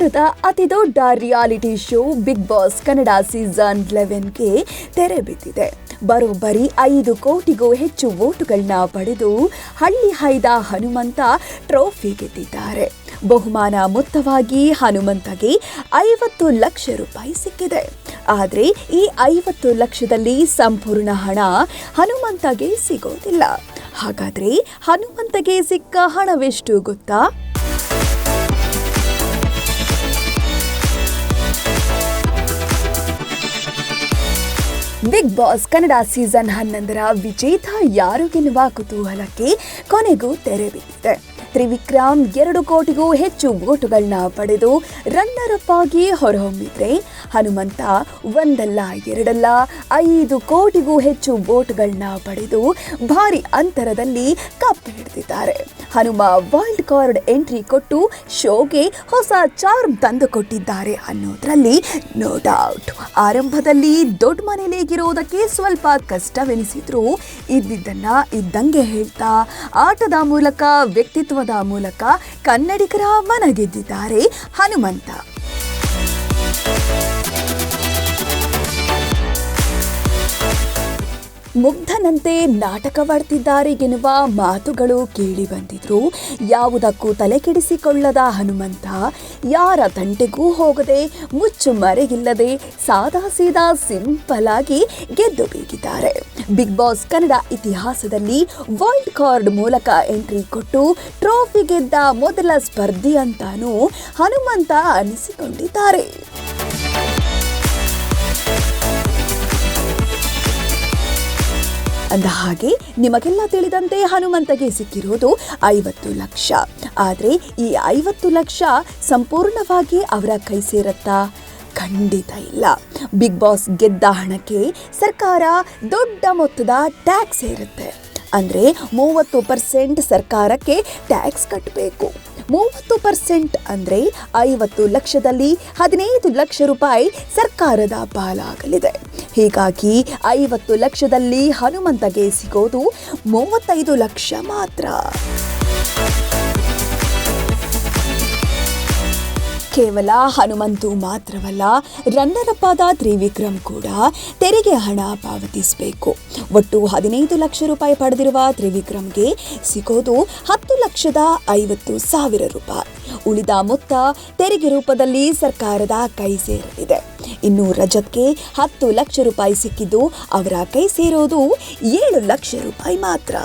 ಕನ್ನಡದ ಅತಿ ದೊಡ್ಡ reality show Bigg Boss Kannada season ಲೆವೆನ್ಗೆ ತೆರೆ ಬಿದ್ದಿದೆ. ಬರೋಬ್ಬರಿ ಐದು ಕೋಟಿಗೂ ಹೆಚ್ಚು ವೋಟುಗಳನ್ನ ಪಡೆದು ಹಳ್ಳಿ ಹೈದ ಹನುಮಂತ ಟ್ರೋಫಿ ಗೆದ್ದಿದ್ದಾರೆ. ಬಹುಮಾನ ಮೊತ್ತವಾಗಿ ಹನುಮಂತಗೆ ಐವತ್ತು ಲಕ್ಷ ರೂಪಾಯಿ ಸಿಕ್ಕಿದೆ. ಆದರೆ ಈ ಐವತ್ತು ಲಕ್ಷದಲ್ಲಿ ಸಂಪೂರ್ಣ ಹಣ ಹನುಮಂತಗೆ ಸಿಗೋದಿಲ್ಲ. ಹಾಗಾದರೆ ಹನುಮಂತಗೆ ಸಿಕ್ಕ ಹಣವೆಷ್ಟು ಗೊತ್ತಾ? ಬಿಗ್ ಬಾಸ್ ಕನ್ನಡ ಸೀಸನ್ ಹನ್ನೊಂದರ ವಿಜೇತ ಯಾರು ಎನ್ನುವ ಕುತೂಹಲಕ್ಕೆ ಕೊನೆಗೂ ತೆರೆ ಬಿದ್ದಿದೆ. ತ್ರಿವಿಕ್ರಮ್ ಎರಡು ಕೋಟಿಗೂ ಹೆಚ್ಚು ಓಟುಗಳನ್ನ ಪಡೆದು ರನ್ನರ್ ಅಪ್ ಆಗಿ ಹೊರಹೊಮ್ಮಿದ್ರೆ ಹನುಮಂತ ಒಂದಲ್ಲ ಎರಡಲ್ಲ ಐದು ಕೋಟಿಗೂ ಹೆಚ್ಚು ಓಟುಗಳನ್ನ ಪಡೆದು ಭಾರಿ ಅಂತರದಲ್ಲಿ ಕಪ್ ಹಿಡಿದಿದ್ದಾರೆ. ಹನುಮ ವೈಲ್ಡ್ ಕಾರ್ಡ್ ಎಂಟ್ರಿ ಕೊಟ್ಟು ಶೋಗೆ ಹೊಸ ಚಾರ್ಮ್ ತಂದು ಕೊಟ್ಟಿದ್ದಾರೆ ಅನ್ನೋದ್ರಲ್ಲಿ ನೋ ಡೌಟ್ ಆರಂಭದಲ್ಲಿ ದೊಡ್ಡ ಮನೆಯಲ್ಲಿಗಿರೋದಕ್ಕೆ ಸ್ವಲ್ಪ ಕಷ್ಟವೆನಿಸಿದ್ರು ಇದ್ದಿದ್ದನ್ನ ಇದ್ದಂಗೆ ಹೇಳ್ತಾ ಆಟದ ಮೂಲಕ, ವ್ಯಕ್ತಿತ್ವದ ಮೂಲಕ ಕನ್ನಡಿಗರ ಮನ ಗೆದ್ದಿದ್ದಾರೆ ಹನುಮಂತ. ಮುಗ್ಧನಂತೆ ನಾಟಕವಾಡ್ತಿದ್ದಾರೆ ಎನ್ನುವ ಮಾತುಗಳು ಕೇಳಿ ಬಂದಿದ್ರು. ಯಾವುದಕ್ಕೂ ತಲೆ ಕೆಡಿಸಿಕೊಳ್ಳದ ಹನುಮಂತ, ಯಾರ ತಂಟೆಗೂ ಹೋಗದೆ ಮುಚ್ಚು ಮರೆಗಿಲ್ಲದೆ ಸಾದಾ ಸೀದಾ ಸಿಂಪಲ್ ಆಗಿ ಗೆದ್ದು ಬೀಗಿದ್ದಾರೆ. ಬಿಗ್ ಬಾಸ್ ಕನ್ನಡ ಇತಿಹಾಸದಲ್ಲಿ ವರ್ಲ್ಡ್ ಕಾರ್ಡ್ ಮೂಲಕ ಎಂಟ್ರಿ ಕೊಟ್ಟು ಟ್ರೋಫಿ ಗೆದ್ದ ಮೊದಲ ಸ್ಪರ್ಧಿ ಅಂತಾನೂ ಹನುಮಂತ ಅನಿಸಿಕೊಂಡಿದ್ದಾರೆ. ಅಂದ ಹಾಗೆ ನಿಮಗೆಲ್ಲ ತಿಳಿದಂತೆ ಹನುಮಂತಗೆ ಸಿಕ್ಕಿರುವುದು ಐವತ್ತು ಲಕ್ಷ. ಆದರೆ ಈ ಐವತ್ತು ಲಕ್ಷ ಸಂಪೂರ್ಣವಾಗಿ ಅವರ ಕೈ ಸೇರತ್ತಾ? ಖಂಡಿತ ಇಲ್ಲ. ಬಿಗ್ ಬಾಸ್ ಗೆದ್ದ ಹಣಕ್ಕೆ ಸರ್ಕಾರ ದೊಡ್ಡ ಮೊತ್ತದ ಟ್ಯಾಕ್ಸ್ ಇರುತ್ತೆ ಅಂದರೆ ಮೂವತ್ತು ಪರ್ಸೆಂಟ್ ಸರ್ಕಾರಕ್ಕೆ ಟ್ಯಾಕ್ಸ್ ಕಟ್ಟಬೇಕು ಮೂವತ್ತು ಪರ್ಸೆಂಟ್ ಅಂದರೆ ಐವತ್ತು ಲಕ್ಷದಲ್ಲಿ ಹದಿನೈದು ಲಕ್ಷ ರೂಪಾಯಿ ಸರ್ಕಾರದ ಪಾಲಾಗಲಿದೆ. ಹೀಗಾಗಿ ಐವತ್ತು ಲಕ್ಷದಲ್ಲಿ ಹನುಮಂತಗೆ ಸಿಗೋದು ಮೂವತ್ತೈದು ಲಕ್ಷ ಮಾತ್ರ. ಕೇವಲ ಹನುಮಂತು ಮಾತ್ರವಲ್ಲ ರನ್ನರಪ್ಪಾದ ತ್ರಿವಿಕ್ರಮ್ ಕೂಡ ತೆರಿಗೆ ಹಣ ಪಾವತಿಸಬೇಕು. ಒಟ್ಟು ಹದಿನೈದು ಲಕ್ಷ ರೂಪಾಯಿ ಪಡೆದಿರುವ ತ್ರಿವಿಕ್ರಮ್ಗೆ ಸಿಗೋದು ಹತ್ತು ಲಕ್ಷದ ಐವತ್ತು ಸಾವಿರ ರೂಪಾಯಿ. ಉಳಿದ ಮೊತ್ತ ತೆರಿಗೆ ರೂಪದಲ್ಲಿ ಸರ್ಕಾರದ ಕೈ ಸೇರಲಿದೆ. ಇನ್ನು ರಜತ್ಗೆ ಹತ್ತು ಲಕ್ಷ ರೂಪಾಯಿ ಸಿಕ್ಕಿದ್ದು ಅವರ ಕೈ ಸೇರೋದು ಏಳು ಲಕ್ಷ ರೂಪಾಯಿ ಮಾತ್ರ.